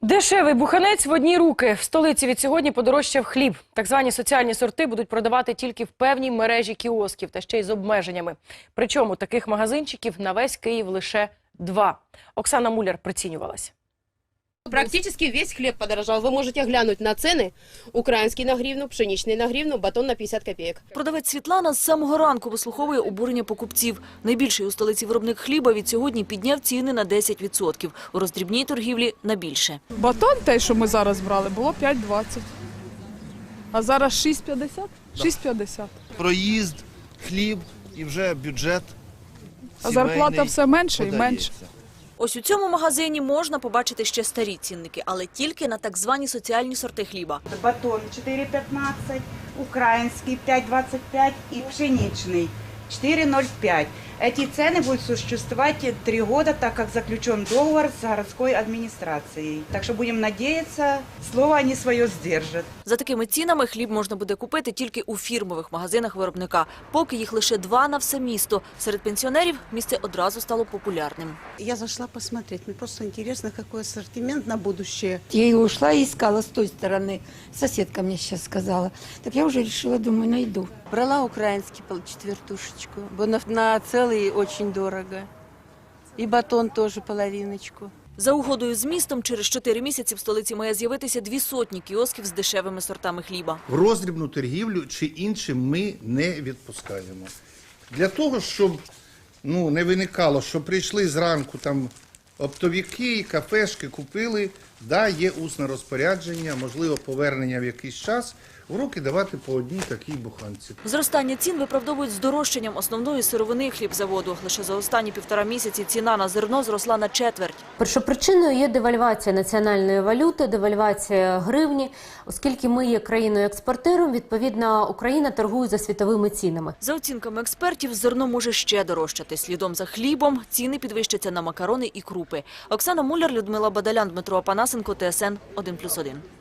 Дешевий буханець в одні руки. В столиці від сьогодні подорожчав хліб. Так звані соціальні сорти будуть продавати тільки в певній мережі кіосків та ще й з обмеженнями. Причому таких магазинчиків на весь Київ лише два. Оксана Муляр прицінювалась. Практически весь хлеб подорожал. Вы можете глянуть на цены. Украинский на гривну, пшеничный на гривну, батон на 50 копеек. Продавець Світлана з самого ранку вислуховує обурення покупців. Найбільший у столиці виробник хліба від сьогодні підняв ціни на 10%. У роздрібній торгівлі – на більше. Батон, те, що ми зараз брали, було 5,20. А зараз 6,50? 6,50. проїзд, хліб і вже бюджет. А сімейний зарплата все менше і подається. менше. Ось у цьому магазині можна побачити ще старі цінники, але тільки на так звані соціальні сорти хліба. Батон 4,15, український 5,25 і пшеничный 4,05. Эти цены будут существовать три года, так как заключен договор с городской администрацией. Так что будем надеяться, слово они свое сдержат. За такими цінами хліб можна буде купити тільки у фірмових магазинах виробника. Поки їх лише два на все місто. Серед пенсіонерів місце одразу стало популярним. Я зашла посмотреть. Мне просто интересно, какой ассортимент на будущее. Я и ушла и искала с той стороны. Соседка мне сейчас сказала. Так я уже решила, думаю, найду. Брала украинский пол- четвертушечку. Бо на, на целый очень дорого. И батон тоже половиночку. За угодою з містом через чотири місяці в столиці має з'явитися дві сотні кіосків з дешевими сортами хліба. в роздрібну торгівлю чи іншим ми не відпускаємо. Для того, щоб ну, не виникало, що прийшли зранку там оптовики, кафешки купили, да, є усне розпорядження, можливо, повернення в якийсь час, в руки давати по одній такій буханці. Зростання цін виправдовують здорожчанням основної сировини хлібзаводу. Лише за останні півтора місяці ціна на зерно зросла на четверть. Першопричиною є девальвація національної валюти, девальвація гривні, оскільки ми є країною-експортером. Відповідно, Україна торгує за світовими цінами. За оцінками експертів, зерно може ще дорожчати. Слідом за хлібом ціни підвищаться на макарони і крупи. Оксана Муляр, Людмила Бадалян, Дмитро Апанасенко, ТСН 1+,1.